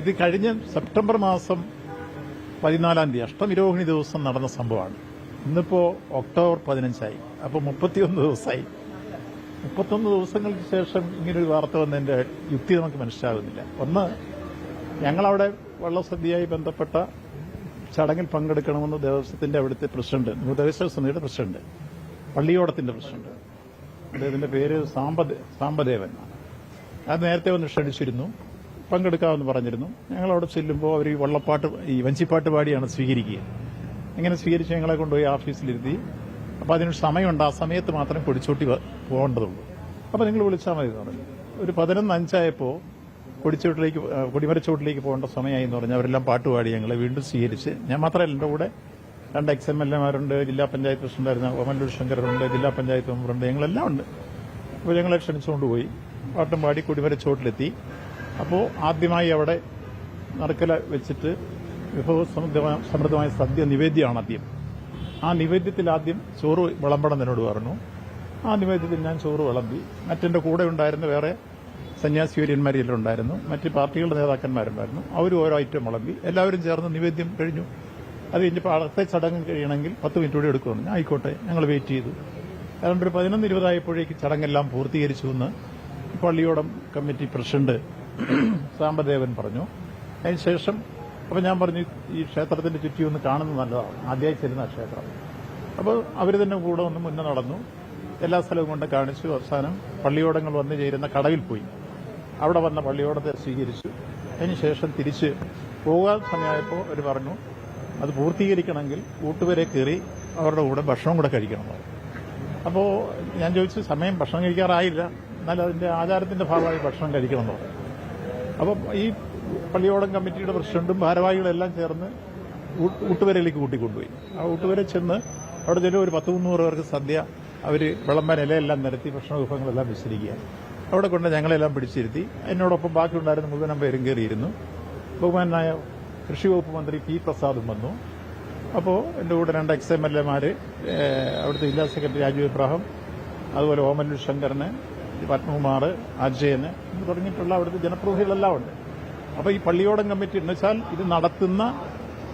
ഇത് കഴിഞ്ഞ സെപ്റ്റംബർ മാസം പതിനാലാം തീയതി അഷ്ടമിരോഹിണി ദിവസം നടന്ന സംഭവമാണ്. ഇന്നിപ്പോ ഒക്ടോബർ പതിനഞ്ചായി. അപ്പോൾ മുപ്പത്തിയൊന്ന് ദിവസമായി മുപ്പത്തൊന്ന് ദിവസങ്ങൾക്ക് ശേഷം ഇങ്ങനൊരു വാർത്ത വന്നതിന്റെ യുക്തി നമുക്ക് മനസ്സിലാകുന്നില്ല. ഒന്ന് ഞങ്ങളവിടെ വള്ളസദ്യയായി ബന്ധപ്പെട്ട ചടങ്ങിൽ പങ്കെടുക്കണമെന്ന് ദേവസ്വത്തിന്റെ അവിടുത്തെ പ്രസിഡന്റ് ദേവസ്വ സമിതിയുടെ പ്രസിഡന്റ് പള്ളിയോടത്തിന്റെ പ്രസിഡന്റ് അദ്ദേഹത്തിന്റെ പേര് സാമ്പദ സാമ്പദേവൻ അത് നേരത്തെ വന്ന് ക്ഷണിച്ചിരുന്നു. പങ്കെടുക്കാമെന്ന് പറഞ്ഞിരുന്നു. ഞങ്ങൾ അവിടെ ചെല്ലുമ്പോൾ അവർ ഈ വള്ളപ്പാട്ട് ഈ വഞ്ചിപ്പാട്ട് പാടിയാണ് സ്വീകരിക്കുക. ഇങ്ങനെ സ്വീകരിച്ച് ഞങ്ങളെ കൊണ്ടുപോയി ഓഫീസിലിരുത്തി അപ്പോൾ അതിനൊരു സമയമുണ്ട്. ആ സമയത്ത് മാത്രം കൊടിച്ചോട്ടി പോകേണ്ടതുള്ളൂ. അപ്പോൾ നിങ്ങൾ വിളിച്ചാൽ മതി പറഞ്ഞു. ഒരു പതിനൊന്ന് അഞ്ചായപ്പോൾ കൊടിച്ചോട്ടിലേക്ക് കൊടിമരച്ചോട്ടിലേക്ക് പോകേണ്ട സമയമായി എന്ന് പറഞ്ഞാൽ അവരെല്ലാം പാട്ട് പാടി ഞങ്ങളെ വീണ്ടും സ്വീകരിച്ച്. ഞാൻ മാത്രമല്ല എന്റെ കൂടെ രണ്ട് എക്സ് എം എൽ എമാരുണ്ട്. ജില്ലാ പഞ്ചായത്ത് പ്രസിഡന്റായിരുന്ന ഓമല്ലൂർ ശങ്കറുണ്ട് ജില്ലാ പഞ്ചായത്ത് മെമ്പറുണ്ട്. ഞങ്ങളെല്ലാം ഉണ്ട്. അപ്പോൾ ഞങ്ങളെ ക്ഷണിച്ചുകൊണ്ട് പോയി. പാട്ടും പാടി കൊടിമരച്ചോട്ടിലെത്തി അപ്പോൾ ആദ്യമായി അവിടെ നടക്കല വെച്ചിട്ട് വിഭവ സമൃദ്ധമായ- സദ്യ നിവേദ്യമാണ് ആദ്യം. ആ നിവേദ്യത്തിൽ ആദ്യം ചോറ് വിളമ്പണം എന്നോട് പറഞ്ഞു. ആ നിവേദ്യത്തിൽ ഞാൻ ചോറ് വിളമ്പി. മറ്റെന്റെ കൂടെ ഉണ്ടായിരുന്ന വേറെ സന്യാസിവര്യന്മാരെല്ലാം ഉണ്ടായിരുന്നു. മറ്റ് പാർട്ടികളുടെ നേതാക്കന്മാരുണ്ടായിരുന്നു. അവരും ഓരോ ഐറ്റം വിളമ്പി. എല്ലാവരും ചേർന്ന് നിവേദ്യം കഴിഞ്ഞു. അത് കഴിഞ്ഞപ്പോൾ അടുത്ത ചടങ്ങ് കഴിയണമെങ്കിൽ പത്ത് മിനിറ്റ് കൂടി എടുക്കുമെന്ന് ആയിക്കോട്ടെ ഞങ്ങൾ വെയിറ്റ് ചെയ്തു. അതുകൊണ്ട് ഒരു പതിനൊന്ന് ഇരുപതായപ്പോഴേക്ക് ചടങ്ങെല്ലാം പൂർത്തീകരിച്ചു എന്ന് പള്ളിയോടം കമ്മിറ്റി പ്രസിഡന്റ് സാമ്പദേവൻ പറഞ്ഞു. അതിനുശേഷം അപ്പോൾ ഞാൻ പറഞ്ഞു ഈ ക്ഷേത്രത്തിന്റെ ചുറ്റി ഒന്ന് കാണുന്നത് നല്ലതാണ്. ആദ്യമായി ചെല്ലുന്ന ക്ഷേത്രം. അപ്പോൾ അവർ തന്നെ കൂടെ ഒന്ന് മുന്നേ നടന്നു. എല്ലാ സ്ഥലവും കൊണ്ട് കാണിച്ചു. അവസാനം പള്ളിയോടങ്ങൾ വന്നു ചേരുന്ന കടവിൽ പോയി. അവിടെ വന്ന പള്ളിയോടത്തെ സ്വീകരിച്ചു. അതിനുശേഷം തിരിച്ച് പോകാൻ സമയമായപ്പോൾ അവർ പറഞ്ഞു അത് പൂർത്തീകരിക്കണമെങ്കിൽ കൂട്ടുവരെ കയറി അവരുടെ കൂടെ ഭക്ഷണം കൂടെ കഴിക്കണം. അപ്പോൾ ഞാൻ ചോദിച്ചു സമയം ഭക്ഷണം കഴിക്കാറായില്ല. എന്നാൽ അതിന്റെ ആചാരത്തിന്റെ ഭാഗമായി ഭക്ഷണം കഴിക്കണമെന്ന് പറഞ്ഞു. അപ്പം ഈ പള്ളിയോടം കമ്മിറ്റിയുടെ പ്രസിഡന്റും ഭാരവാഹികളെല്ലാം ചേർന്ന് ഊട്ടുവരയിലേക്ക് കൂട്ടിക്കൊണ്ടുപോയി. ആ ഊട്ടുവരെ ചെന്ന് അവിടെ ചെല്ലും ഒരു പത്ത് മുന്നൂറ് പേർക്ക് സദ്യ അവർ വിളമ്പാൻ ഇലയെല്ലാം നിരത്തി ഭക്ഷണ വിഭവങ്ങളെല്ലാം വിശ്രമിക്കുക അവിടെ കൊണ്ട് ഞങ്ങളെല്ലാം പിടിച്ചിരുത്തി. എന്നോടൊപ്പം ബാക്കിയുണ്ടായിരുന്ന മുഴുവൻ പേരും കയറിയിരുന്നു. ബഹുമാനായ കൃഷി വകുപ്പ് മന്ത്രി പി പ്രസാദും വന്നു. അപ്പോൾ എന്റെ കൂടെ രണ്ട് എക്സ് എം എൽ എമാർ അവിടുത്തെ ജില്ലാ സെക്രട്ടറി രാജീവ് ഇബ്രാഹിം അതുപോലെ ഓമല്ലൂർ ശങ്കരന് പത്മകുമാർ എന്ന് തുടങ്ങിയിട്ടുള്ള അവിടുത്തെ ജനപ്രതിനിധികളെല്ലാം ഉണ്ട്. അപ്പോൾ ഈ പള്ളിയോടം കമ്മിറ്റി എന്ന് വെച്ചാൽ ഇത് നടത്തുന്ന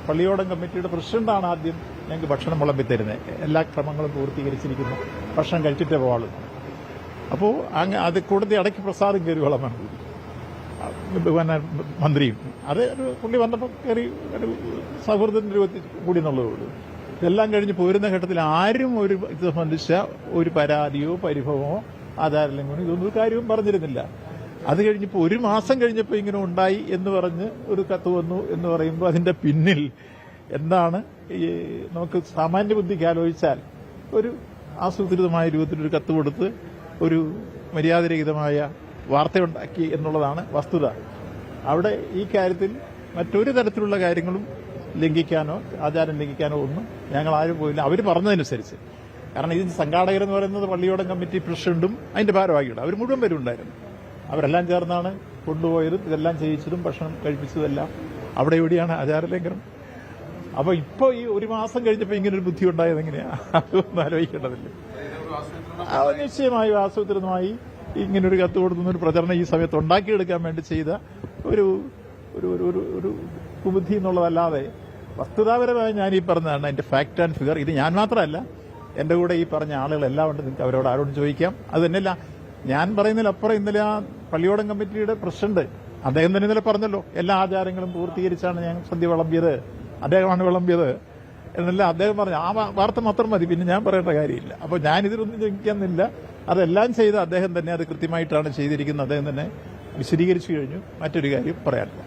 പള്ളിയോടം കമ്മിറ്റിയുടെ പ്രസിഡന്റാണ് ആദ്യം ഞങ്ങൾക്ക് ഭക്ഷണം മുളമ്പി തരുന്നത്. എല്ലാ ക്രമങ്ങളും പൂർത്തീകരിച്ചിരിക്കുന്നു. ഭക്ഷണം കഴിച്ചിട്ടേ പോകാളൂ അപ്പോൾ അങ്ങ് അത് കൂടുതൽ ഇടയ്ക്ക് പ്രസാദം കയറി വളമാണ് പിന്നെ മന്ത്രിയും. അത് ഒരു പുള്ളി വന്നപ്പോൾ കയറി ഒരു സൗഹൃദത്തിന്റെ രൂപത്തിൽ കൂടി എന്നുള്ളതേ ഇതെല്ലാം കഴിഞ്ഞ് പോരുന്ന ഘട്ടത്തിൽ ആരും ഒരു ഇത് സംബന്ധിച്ച ഒരു പരാതിയോ പരിഭവമോ ആധാരലംഘനമോ ഇതൊന്നും ഒരു കാര്യവും പറഞ്ഞിരുന്നില്ല. അത് കഴിഞ്ഞപ്പോൾ ഒരു മാസം കഴിഞ്ഞപ്പോൾ ഇങ്ങനെ ഉണ്ടായി എന്ന് പറഞ്ഞ് ഒരു കത്ത് വന്നു എന്ന് പറയുമ്പോൾ അതിന്റെ പിന്നിൽ എന്താണ് ഈ നമുക്ക് സാമാന്യ ബുദ്ധിക്ക് ആലോചിച്ചാൽ ഒരു ആസൂത്രിതമായ രൂപത്തിൽ ഒരു കത്ത് കൊടുത്ത് ഒരു മര്യാദരഹിതമായ വാർത്തയുണ്ടാക്കി എന്നുള്ളതാണ് വസ്തുത. അവിടെ ഈ കാര്യത്തിൽ മറ്റൊരു തരത്തിലുള്ള കാര്യങ്ങളും ലംഘിക്കാനോ ആചാരം ലംഘിക്കാനോ ഒന്നും ഞങ്ങൾ ആരും പോയില്ല. അവർ പറഞ്ഞതനുസരിച്ച്. കാരണം ഇതിന് സംഘാടകർ എന്ന് പറയുന്നത് പള്ളിയോടം കമ്മിറ്റി പ്രസിഡന്റും അതിന്റെ ഭാരവാഹികളും. അവർ മുഴുവൻ പേരും ഉണ്ടായിരുന്നു. അവരെല്ലാം ചേർന്നാണ് കൊണ്ടുപോയതും ഇതെല്ലാം ചെയ്യിച്ചതും ഭക്ഷണം കഴിപ്പിച്ചതെല്ലാം അവിടെ എവിടെയാണ് ആചാരലംഘനം. അപ്പൊ ഇപ്പൊ ഈ ഒരു മാസം കഴിഞ്ഞപ്പോ ഇങ്ങനെ ഒരു ബുദ്ധി ഉണ്ടായത് എങ്ങനെയാ? അതൊന്നും ആലോചിക്കേണ്ടതില്ല. നിശ്ചയമായും ആസൂത്രിതമായി ഇങ്ങനൊരു കത്ത് കൊടുക്കുന്ന ഒരു പ്രചരണം ഈ സമയത്ത് ഉണ്ടാക്കിയെടുക്കാൻ വേണ്ടി ചെയ്ത ഒരു ഒരു ഒരു ഒരു കുബുദ്ധി എന്നുള്ളതല്ലാതെ വസ്തുതാപരമായി ഞാൻ ഈ പറഞ്ഞതാണ് അതിന്റെ ഫാക്ട് ആൻഡ് ഫിഗർ ഇത് ഞാൻ മാത്രമല്ല എന്റെ കൂടെ ഈ പറഞ്ഞ ആളുകളെല്ലാം ഉണ്ട് നിങ്ങൾക്ക് അവരോട് ആരോട് ചോദിക്കാം. അത് തന്നെയല്ല ഞാൻ പറയുന്നതിലപ്പുറം ഇന്നലെ ആ പള്ളിയോടം കമ്മിറ്റിയുടെ പ്രസിഡന്റ് അദ്ദേഹം തന്നെ ഇന്നലെ പറഞ്ഞല്ലോ എല്ലാ ആചാരങ്ങളും പൂർത്തീകരിച്ചാണ് ഞാൻ സദ്യ വിളമ്പിയത് അദ്ദേഹമാണ് വിളമ്പിയത് എന്നല്ല അദ്ദേഹം പറഞ്ഞു ആ വാർത്ത മാത്രം മതി പിന്നെ ഞാൻ പറയേണ്ട കാര്യമില്ല. അപ്പോൾ ഞാൻ ഇതിലൊന്നും ചോദിക്കുന്നില്ല അതെല്ലാം ചെയ്ത് അദ്ദേഹം തന്നെ അത് കൃത്യമായിട്ടാണ് ചെയ്തിരിക്കുന്നത്. അദ്ദേഹം തന്നെ വിശദീകരിച്ചു കഴിഞ്ഞു. മറ്റൊരു കാര്യം പറയാനില്ല